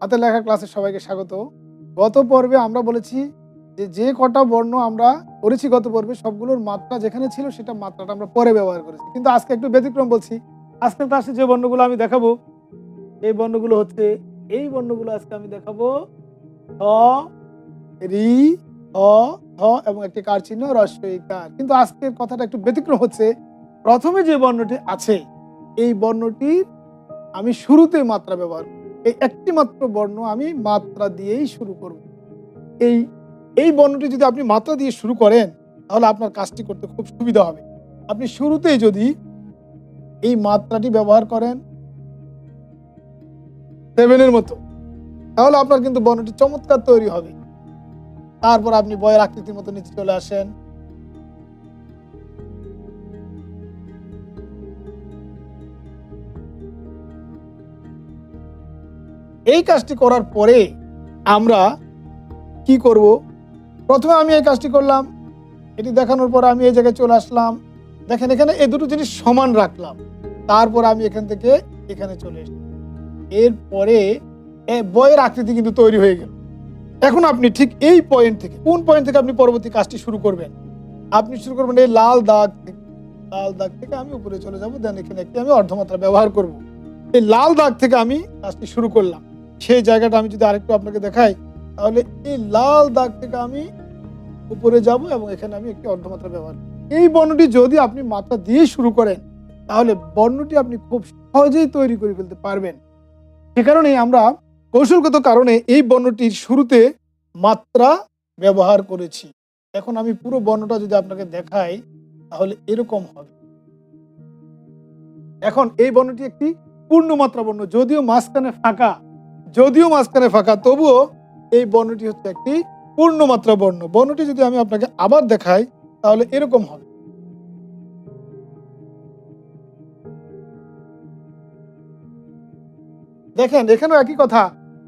হাতে লেখা ক্লাসে সবাইকে স্বাগত। গত পর্বে আমরা বলেছি যে যে কটা বর্ণ আমরা করেছি গত পর্বে, সবগুলোর মাত্রা যেখানে ছিল সেটা মাত্রাটা আমরা পরে ব্যবহার করেছি। কিন্তু আজকে একটু ব্যতিক্রম বলছি। আজকের ক্লাসে যে বর্ণগুলো আমি দেখাবো, এই বর্ণগুলো হচ্ছে, এই বর্ণগুলো আজকে আমি দেখাবো হ রি হ ধ এবং একটি কার চিহ্ন রস্বই কার। কিন্তু আজকের কথাটা একটু ব্যতিক্রম হচ্ছে। প্রথমে যে বর্ণটি আছে, এই বর্ণটির আমি শুরুতে মাত্রা ব্যবহার করব। এই একটি মাত্র বর্ণ আমি মাত্রা দিয়েই শুরু করব। এই এই বর্ণটি যদি আপনি মাত্রা দিয়ে শুরু করেন, তাহলে আপনার কাজটি করতে খুব সুবিধা হবে। আপনি শুরুতেই যদি এই মাত্রাটি ব্যবহার করেন সেভেনের মতো, তাহলে আপনার কিন্তু বর্ণটি চমৎকার তৈরি হবে। তারপর আপনি বয়ের আকৃতির মতো নিচে চলে আসেন। এই কাজটি করার পরে আমরা কি করব? প্রথমে আমি এই কাজটি করলাম, এটি দেখানোর পর আমি এই জায়গায় চলে আসলাম। দেখেন, এখানে এই দুটো জিনিস সমান রাখলাম। তারপর আমি এখান থেকে এখানে চলে এসেছি। এরপরে বয়ের আকৃতি কিন্তু তৈরি হয়ে গেল। এখন আপনি ঠিক এই পয়েন্ট থেকে, কোন পয়েন্ট থেকে আপনি পরবর্তী কাজটি শুরু করবেন? আপনি শুরু করবেন এই লাল দাগ লাল দাগ থেকে আমি উপরে চলে যাব, দেন এখানে একটি আমি অর্ধমাত্রা ব্যবহার করব। এই লাল দাগ থেকে আমি কাজটি শুরু করলাম। সেই জায়গাটা আমি যদি আরেকটু আপনাকে দেখাই, তাহলে এই লাল দাগ থেকে আমি উপরে যাব এবং এখানে আমি একটি অর্ধমাত্রা ব্যবহার। এই বর্ণটি যদি আপনি মাত্রা দিয়ে শুরু করেন, তাহলে বর্ণটি আপনি খুব সহজেই তৈরি করে ফেলতে পারবেন। সে কারণেই আমরা কৌশলগত কারণে এই বর্ণটির শুরুতে মাত্রা ব্যবহার করেছি। এখন আমি পুরো বর্ণটা যদি আপনাকে দেখাই, তাহলে এরকম হবে। এখন এই বর্ণটি একটি পূর্ণমাত্রা বর্ণ, যদিও মাঝখানে ফাঁকা। যদিও মাঝখানে ফাঁকা, তবুও এই বর্ণটি হচ্ছে একটি পূর্ণমাত্রা বর্ণ। বর্ণটি যদি আমি আপনাকে আবার দেখাই, তাহলে এরকম হবে। দেখেন, এখানেও একই কথা।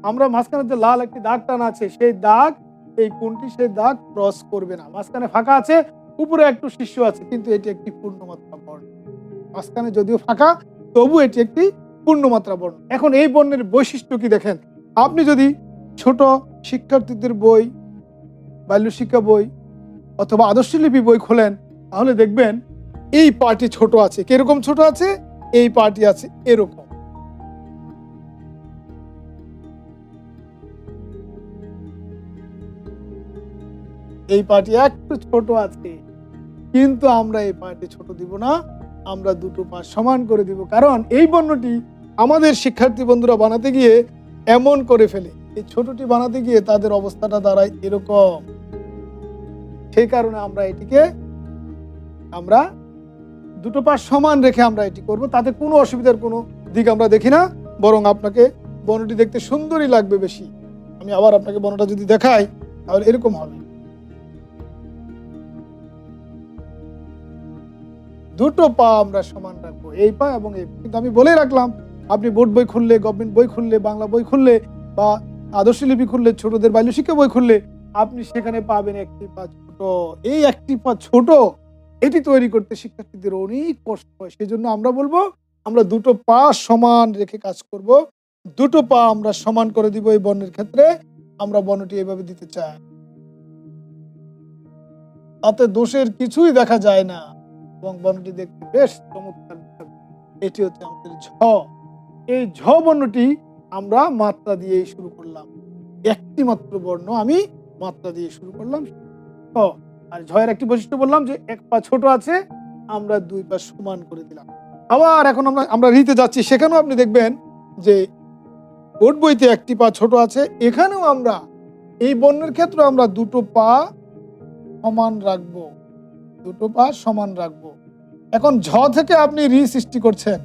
আমরা মাঝখানে যে লাল একটি দাগ টানা আছে, সেই দাগ, এই কোনটি সেই দাগ ক্রস করবে না। মাঝখানে ফাঁকা আছে, উপরে একটু শিষ্য আছে, কিন্তু এটি একটি পূর্ণমাত্রা বর্ণ। মাঝখানে যদিও ফাঁকা তবু এটি একটি পূর্ণমাত্রা বর্ণ। এখন এই বর্ণের বৈশিষ্ট্য কি দেখেন? আপনি যদি ছোট শিক্ষার্থীদের বই বাল্য শিক্ষা বই অথবা আদর্শলিপি বই খোলেন, তাহলে দেখবেন এই পার্টি ছোট আছে। কীরকম ছোট আছে? এই পার্টি আছে এরকম। এই পার্টি একটু ছোট আছে, কিন্তু আমরা এই পার্টি ছোট দিব না। আমরা দুটো পা সমান করে দিব। কারণ এই বর্ণটি আমাদের শিক্ষার্থী বন্ধুরা বানাতে গিয়ে এমন করে ফেলে। এই ছোটটি বানাতে গিয়ে তাদের অবস্থাটা দাঁড়ায় এরকম। সেই কারণে আমরা এটিকে, আমরা দুটো পা সমান রেখে আমরা এটি করব। তাতে কোনো অসুবিধার কোনো দিক আমরা দেখি না। বরং আপনাকে বর্ণটি দেখতে সুন্দরই লাগবে বেশি। আমি আবার আপনাকে বর্ণটা যদি দেখাই, তাহলে এরকম হবে। দুটো পা আমরা সমান রাখব। এই পা এবং এই কিন্তু আমি বলেই রাখলাম, আপনি বোর্ড বই খুললে গভর্নমেন্ট বই খুললে, বাংলা বই খুললে, বা আদর্শ লিপি খুললে, ছোটদের বাল্য শিক্ষা বই খুললে, আপনি সেখানে পাবেন একটি পা ছোট। এই একটি পা ছোট, এটি তৈরি করতে শিক্ষার্থীদের অনেক কষ্ট হয়। সেই জন্য আমরা বলব, আমরা দুটো পা সমান রেখে কাজ করব। দুটো পা আমরা সমান করে দিব এই বর্ণের ক্ষেত্রে। আমরা বর্ণটি এভাবে দিতে চাই। তাতে দোষের কিছুই দেখা যায় না। এবং বর্ণটি দেখতে বেশ চমৎকার। এটি হচ্ছে আমাদের ঝ। এই ঝ বর্ণটি আমরা মাত্রা দিয়েই শুরু করলাম। একটি মাত্র বর্ণ আমি মাত্রা দিয়ে শুরু করলাম। ঝ। আর ঝয়ের একটি বৈশিষ্ট্য বললাম যে এক পা ছোট আছে, আমরা দুই পা সমান করে দিলাম। আবার এখন আমরা আমরা রিতে যাচ্ছি। সেখানেও আপনি দেখবেন যে বোর্ড বইতে একটি পা ছোট আছে। এখানেও আমরা, এই বর্ণের ক্ষেত্রে আমরা দুটো পা সমান রাখব। দুটো পা সমান রাখব। এখন ঝ থেকে আপনি রি সৃষ্টি করছেন।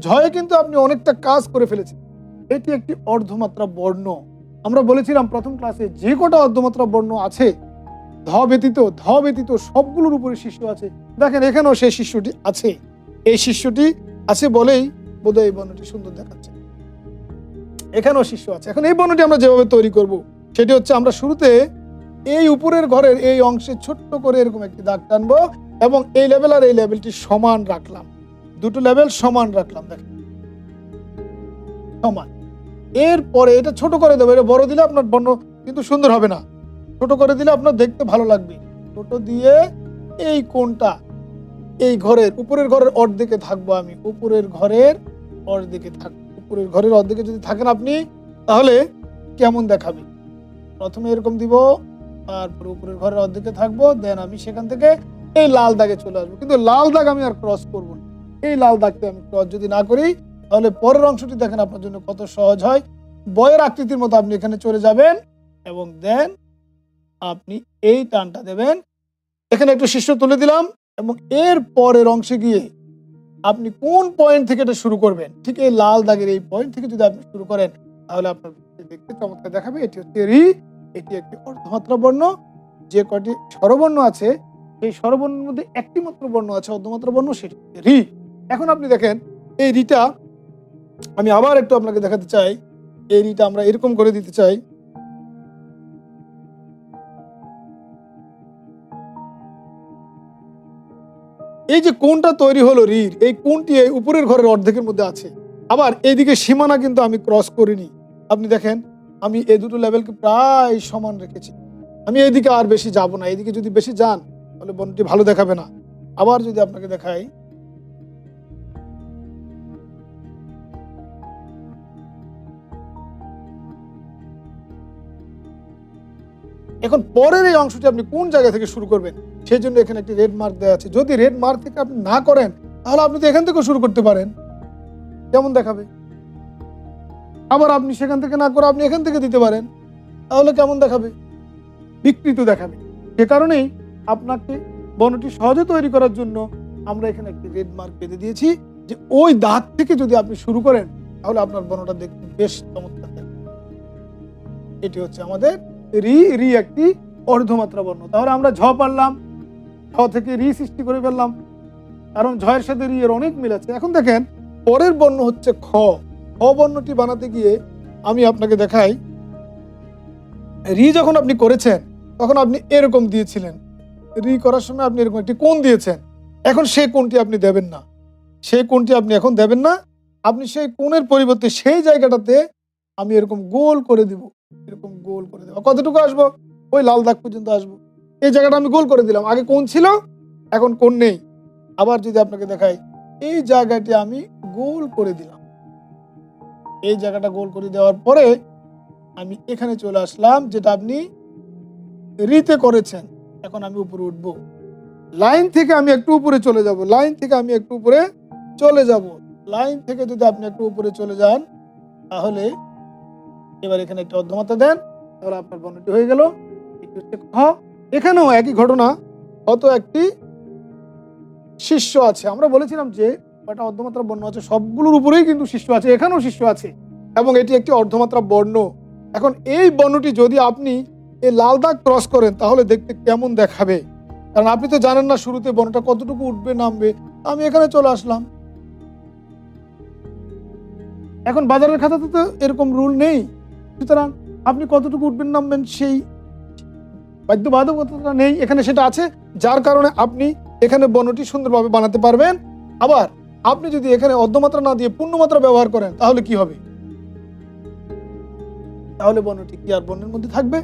ঝয়ে কিন্তু আপনি অনেকটা কাজ করে ফেলেছেন। এটি একটি অর্ধমাত্রা বর্ণ। আমরা বলেছিলাম প্রথম ক্লাসে যে কটা অর্ধমাত্রা বর্ণ আছে, ধ ব্যতীত ধ ব্যতীত সবগুলোর উপরে শিষ্য আছে। দেখেন, এখানেও সেই শিষ্যটি আছে। এই শিষ্যটি আছে বলেই বোধহয় এই বর্ণটি সুন্দর দেখাচ্ছে। এখানেও শিষ্য আছে। এখন এই বর্ণটি আমরা যেভাবে তৈরি করব, সেটি হচ্ছে আমরা শুরুতে এই উপরের ঘরের এই অংশে ছোট্ট করে এরকম একটি দাগ টানবো এবং এই লেভেল আর এই লেভেলটি সমান রাখলাম। দুটো লেভেল সমান রাখলাম, দেখেন। সমান। এরপরে এটা ছোট করে দেবো, এটা বড় দিলে আপনার বর্ণ কিন্তু সুন্দর হবে না। ছোট করে দিলে আপনার দেখতে ভালো লাগবে। ছোট দিয়ে এই কোনটা এই ঘরের, উপরের ঘরের অর্ধেকে থাকব আমি। উপরের ঘরের অর্ধেকে থাকব উপরের ঘরের অর্ধেকে যদি থাকেন আপনি, তাহলে কেমন দেখাবে? প্রথমে এরকম দিব তারপর উপরের ঘরের অর্ধেকে থাকব দেন আমি সেখান থেকে এই লাল দাগে চলে আসব। কিন্তু লাল দাগ আমি আর ক্রস করব না। এই লাল দাগকে আমি ক্রস যদি না করি, তাহলে পরের অংশটি দেখেন আপনার জন্য কত সহজ হয়। বয়ের আকৃতির মতো আপনি এখানে চলে যাবেন এবং দেন আপনি এই টানটা দেবেন। এখানে একটু শীর্ষ তুলে দিলাম এবং এর পরের অংশে গিয়ে আপনি কোন পয়েন্ট থেকে এটা শুরু করবেন? ঠিক এই লাল দাগের এই পয়েন্ট থেকে যদি আপনি শুরু করেন, তাহলে আপনার দেখতে চমৎকার দেখাবে। এটি হচ্ছে রি এটি একটি অর্ধমাত্রা বর্ণ যে কটি স্বরবর্ণ আছে এই স্বরবর্ণের মধ্যে একটি মাত্র বর্ণ আছে অর্ধমাত্র বর্ণ সেটি রি। এখন আপনি দেখেন, এই রিটা, আমি আবার একটু আপনাকে দেখাতে চাই, এই রিটা আমরা এরকম করে দিতে চাই। এই যে কোনটা তৈরি হলো রির, এই কোনটি এই উপরের ঘরের অর্ধেকের মধ্যে আছে। আবার এইদিকে সীমানা কিন্তু আমি ক্রস করিনি। আপনি দেখেন আমি এই দুটো লেভেলকে প্রায় সমান রেখেছি। আমি এইদিকে আর বেশি যাব না, এইদিকে যদি বেশি যান, তাহলে বনটি ভালো দেখাবে না। আবার যদি আপনাকে দেখাই। এখন পরের এই অংশটি আপনি কোন জায়গা থেকে শুরু করবেন, সেই জন্য এখানে একটি রেড মার্ক দেওয়া আছে। যদি রেড মার্ক থেকে আপনি না করেন, তাহলে আপনি তো এখান থেকে শুরু করতে পারেন। কেমন দেখাবে? আবার আপনি সেখান থেকে না করে আপনি এখান থেকে দিতে পারেন। তাহলে কেমন দেখাবে? বিকৃত দেখাবে। সে কারণেই আপনাকে বর্ণটি সহজে তৈরি করার জন্য আমরা এখানে একটি রেড মার্ক বেঁধে দিয়েছি যে ওই দাগ থেকে যদি আপনি শুরু করেন, তাহলে আপনার বর্ণটা দেখতে বেশ চমৎকার। এটি হচ্ছে আমাদের রি রি একটি অর্ধমাত্রা বর্ণ। তাহলে আমরা ঝ পারলাম, ঝ থেকে রি সৃষ্টি করে ফেললাম। কারণ ঝয়ের সাথে রি এর অনেক মিল আছে। এখন দেখেন, পরের বর্ণ হচ্ছে খ। খ বর্ণটি বানাতে গিয়ে আমি আপনাকে দেখাই। রি যখন আপনি করেছেন, তখন আপনি এরকম দিয়েছিলেন। রি করার সময় আপনি এরকম একটি কোণ দিয়েছেন। এখন সেই কোণটি আপনি দেবেন না। সেই কোণটি আপনি এখন দেবেন না। আপনি সেই কোণের পরিবর্তে সেই জায়গাটাতে আমি এরকম গোল করে দিব। এরকম গোল করে দেবো। কতটুকু আসব? ওই লাল দাগ পর্যন্ত আসব। এই জায়গাটা আমি গোল করে দিলাম। আগে কোন ছিল, এখন কোন নেই। আবার যদি আপনাকে দেখাই, এই জায়গাটি আমি গোল করে দিলাম। এই জায়গাটা গোল করে দেওয়ার পরে আমি এখানে চলে আসলাম, যেটা আপনি রিতে করেছেন। এখন আমি উপরে উঠব। লাইন থেকে আমি একটু উপরে চলে যাব। লাইন থেকে আমি একটু উপরে চলে যাব। লাইন থেকে যদি আপনি একটু উপরে চলে যান, তাহলে এবার এখানে একটা অর্ধমাত্রা দেন, তাহলে আপনার বর্ণটি হয়ে গেল। এখানেও একই ঘটনা কত একটি শিষ্য আছে। আমরা বলেছিলাম যে কয়টা অর্ধমাত্রা বর্ণ আছে, সবগুলোর উপরেই কিন্তু শিষ্য আছে, এখানেও শিষ্য আছে। এবং এটি একটি অর্ধমাত্রা বর্ণ। এখন এই বর্ণটি যদি আপনি এই লাল দাগ ক্রস করেন, তাহলে দেখতে কেমন দেখাবে? কারণ আপনি তো জানেন না শুরুতে বর্ণটা কতটুকু উঠবে, নামবে। আমি এখানে চলে আসলাম। এখন বাজারের খাতাতে তো এরকম রুল নেই। সুতরাং আপনি কতটুকু উঠবেন, নামবেন সেই বাধ্যবাধকতা নেই। এখানে সেটা আছে, যার কারণে আপনি এখানে বর্ণটি সুন্দরভাবে বানাতে পারবেন। আবার আপনি যদি এখানে অর্ধমাত্রা না দিয়ে পূর্ণমাত্রা ব্যবহার করেন, তাহলে কি হবে? তাহলে বর্ণটি কি আর বর্ণের মধ্যে থাকবে?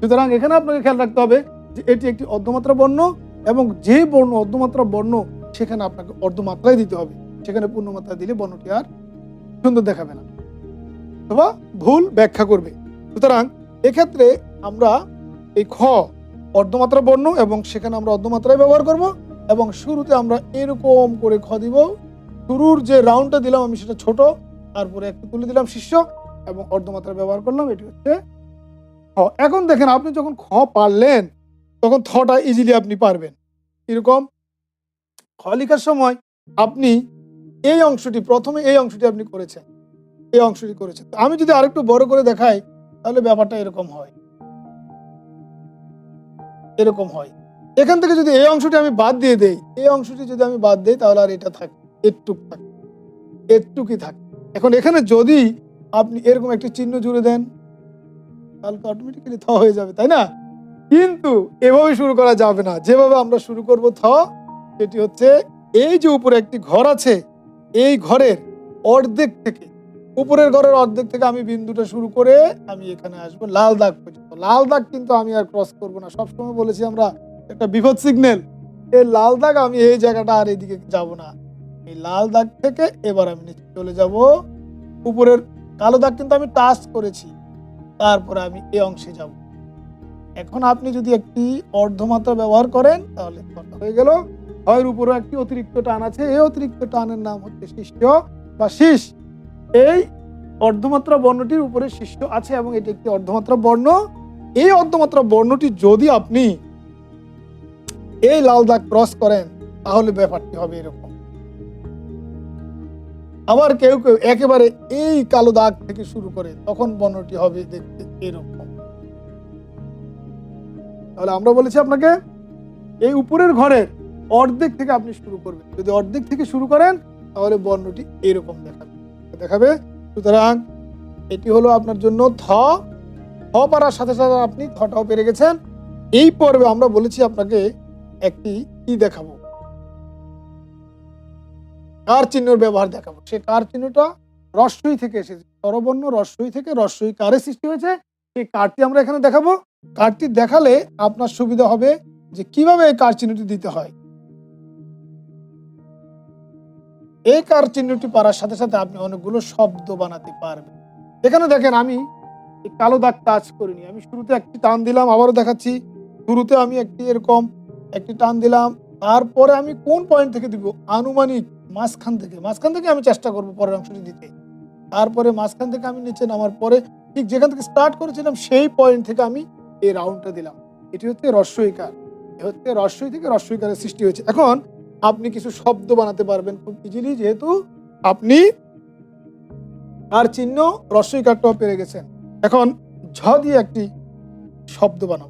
সুতরাং এখানে আপনাকে খেয়াল রাখতে হবে যে এটি একটি অর্ধমাত্রা বর্ণ এবং যে বর্ণ, অর্ধমাত্রা বর্ণ, সেখানে আপনাকে অর্ধমাত্রায় দিতে হবে। সেখানে পূর্ণমাত্রা দিলে বর্ণটি আর সুন্দর দেখাবে না। অথবা ভুল ব্যাখ্যা করবে। সুতরাং এক্ষেত্রে আমরা এই খ অর্ধমাত্রা বর্ণ এবং সেখানে আমরা অর্ধমাত্রায় ব্যবহার করব। এবং শুরুতে আমরা এরকম করে খ দিব। শুরুর যে রাউন্ডটা দিলাম আমি সেটা ছোট, তারপরে একটু তুলে দিলাম শীর্ষ এবং অর্ধমাত্রা ব্যবহার করলাম, এটি হচ্ছে খ এখন দেখেন, আপনি যখন খ পারলেন, তখন থটা ইজিলি আপনি পারবেন। এরকম খ লেখার সময় আপনি এই অংশটি, প্রথমে এই অংশটি আপনি করেছেন। এই অংশটি করেছেন। আমি যদি আরেকটু বড় করে দেখাই, তাহলে ব্যাপারটা এরকম হয়। এরকম হয়। এখান থেকে যদি এই অংশটি আমি বাদ দিয়ে দেই, এই অংশটি যদি আমি বাদ দিই, তাহলে আর এটা থাকে এরটুক থাকে এরটুকুই থাকে। এখন এখানে যদি আপনি এরকম একটি চিহ্ন জুড়ে দেন, তাহলে তো অটোমেটিক্যালি থ হয়ে যাবে, তাই না? কিন্তু এভাবে শুরু করা যাবে না। যেভাবে আমরা শুরু করব থ, সেটি হচ্ছে এই যে উপরে একটি ঘর আছে, এই ঘরের অর্ধেক থেকে, উপরের ঘরের অর্ধেক থেকে আমি বিন্দুটা শুরু করে আমি এখানে আসব লাল দাগ পর্যন্ত। লাল দাগ কিন্তু আমি আর ক্রস করব না। সবসময় বলেছি আমরা একটা বিপদ সিগন্যাল এই লাল দাগ, আমি এই জায়গাটা আর এদিকে যাব না। এই লাল দাগ থেকে এবার আমি নিচে চলে যাব। উপরের কালো দাগ কিন্তু আমি টাচ করেছি। তারপরে আমি এই অংশে যাব। এখন আপনি যদি একটি অর্ধমাত্রা ব্যবহার করেন, তাহলে হয়ে গেল। হয় উপরে একটি অতিরিক্ত টান আছে। এই অতিরিক্ত টানের নাম হচ্ছে শিষ্য বা শীষ। এই অর্ধমাত্রা বর্ণটির উপরে শিষ্য আছে এবং এটি একটি অর্ধমাত্রা বর্ণ। এই অর্ধমাত্রা বর্ণটি যদি আপনি এই লাল দাগ ক্রস করেন, তাহলে ব্যাপারটি হবে এরকম। আবার কেউ কেউ একেবারে এই কালো দাগ থেকে শুরু করে তখন বর্ণটি হবে দেখতে এরকম। তাহলে আমরা বলেছি আপনাকে, এই উপরের ঘরের অর্ধেক থেকে আপনি শুরু করবেন। যদি অর্ধেক থেকে শুরু করেন, তাহলে বর্ণটি এরকম দেখাবে। দেখাবে, সুতরাং এটি হলো আপনার জন্য থ থ পারার সাথে সাথে আপনি থটাও পেরে গেছেন। এই পর্বে আমরা বলেছি আপনাকে একটি কি দেখাবো? কার চিহ্নের ব্যবহার দেখাবো? সে কার চিহ্নটা রস্বই থেকে এসেছে। স্বরবর্ণ রস্বই থেকে রস্বই কারে সৃষ্টি হয়েছে? সেই কার্ডটি আমরা এখানে দেখাবো। কারটি দেখালে আপনার সুবিধা হবে যে কীভাবে এই কার চিহ্নটি দিতে হয়। এই কার চিহ্নটি পারার সাথে সাথে আপনি অনেকগুলো শব্দ বানাতে পারবেন। এখানে দেখেন আমি কালো দাগ টাচ করিনি। আমি শুরুতে একটি টান দিলাম, আবারও দেখাচ্ছি। শুরুতে আমি একটি এরকম একটি টান দিলাম। তারপরে আমি কোন পয়েন্ট থেকে দিব? আনুমানিক মাঝখান থেকে। মাঝখান থেকে আমি চেষ্টা করব পরের অংশটি দিতে। তারপরে মাঝখান থেকে আমি নিচে নামার পরে ঠিক যেখান থেকে স্টার্ট করেছিলাম, সেই পয়েন্ট থেকে আমি এই রাউন্ডটা দিলাম। এটি হচ্ছে রস্বইকার এ হচ্ছে রস্বই থেকে রস্বইকারের সৃষ্টি হয়েছে। এখন আপনি কিছু শব্দ বানাতে পারবেন খুব ইজিলি যেহেতু আপনি আর চিহ্ন রস্বইকারটাও পেরে গেছেন। এখন ঝ দিয়ে একটি শব্দ বানাবো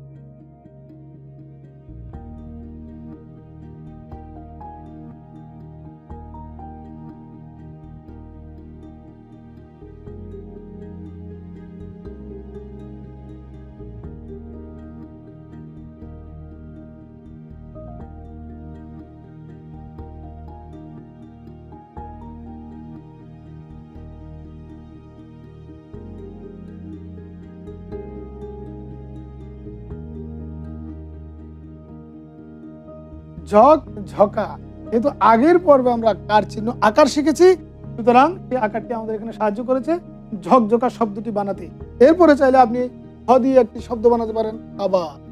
ঝক, ঝকা। যেহেতু আগের পর্বে আমরা কার চিহ্ন, আকার শিখেছি, সুতরাং এই আকারটি আমাদের এখানে সাহায্য করেছে ঝকঝকা শব্দটি বানাতে। এরপরে চাইলে আপনি হ দিয়ে একটি শব্দ বানাতে পারেন, আবার।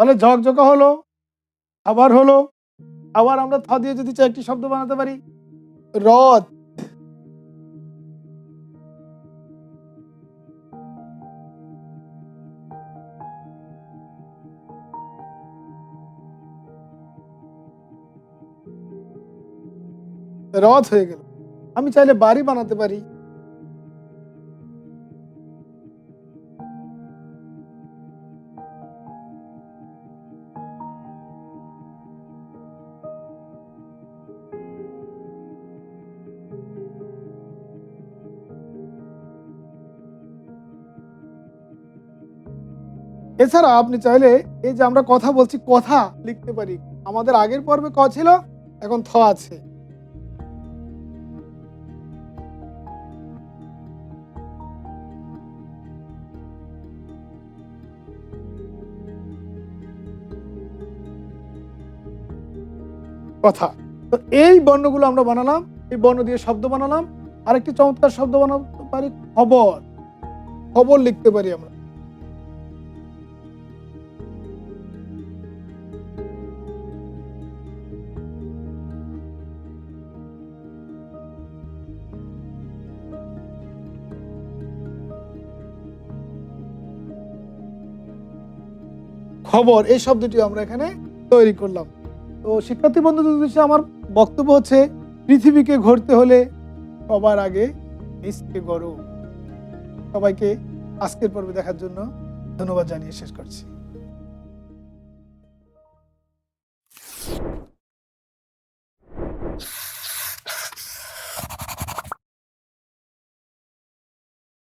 তাহলে ঝকঝকা হলো, আবার হলো, আবার আমরা থ দিয়ে যদি একটি শব্দ বানাতে পারি, রথ। রথ হয়ে গেল। আমি চাইলে বাড়ি বানাতে পারি। এছাড়া আপনি চাইলে এই যে আমরা কথা বলছি, কথা লিখতে পারি। আমাদের আগের পর্বে ক ছিল? এখন থ আছে। কথা। তো এই বর্ণগুলো আমরা বানালাম, এই বর্ণ দিয়ে শব্দ বানালাম, আরেকটি চমৎকার শব্দ বানাতে পারি, খবর। খবর লিখতে পারি আমরা। খবর, এই শব্দটি আমরা এখানে তৈরি করলাম। তো শিক্ষার্থী বন্ধুদের আমার বক্তব্য হচ্ছে, পৃথিবীকে ঘুরতে হলে সবার আগে নিজকে গড়ো। সবাইকে আজকের পর্বে দেখার জন্য ধন্যবাদ জানিয়ে শেষ করছি।